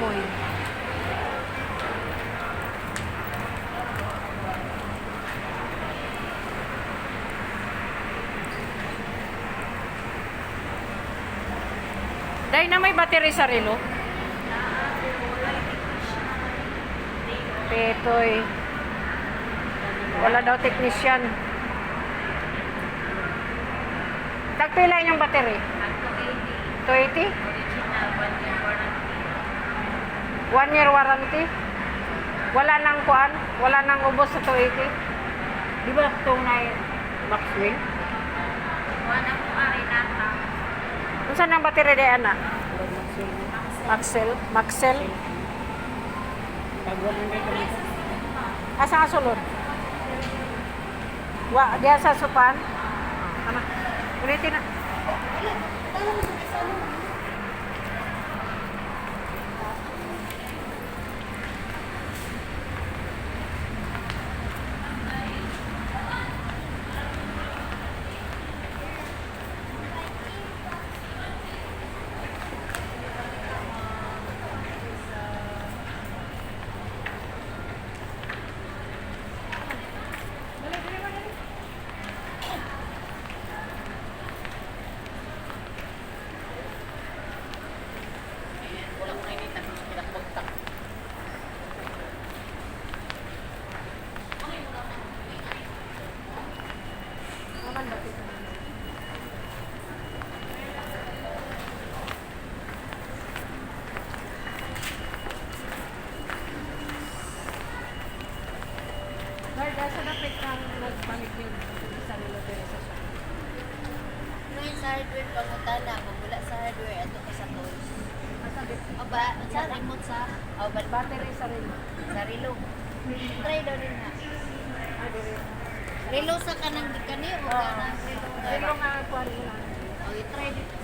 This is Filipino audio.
amoy. Dahil na may battery sa relo. Petoy. Wala daw technician. Tagpila yung battery? 280. 280? Original, 1 year, One year warranty? Wala nang kuan? Wala nang ubos sa 280? Di ba tunay Maxwell? Kung saan ang battery di ana? Maxel? Maxel? Asa nga sulod? Wa, diya sa supan? Ano? Ulitin na. Lord, asa na pit kang nagpanik yung isa nila pero sa siya? Ngayon sa hardware pangutana, magmula sa hardware ato ka sa toys. Asa bit? O ba, sa remote sa o ba Battery sa relo. sa relo. Try daw din dili. Relo sa kanang gikani o kanang relo nga kuha nila. O i-try dito.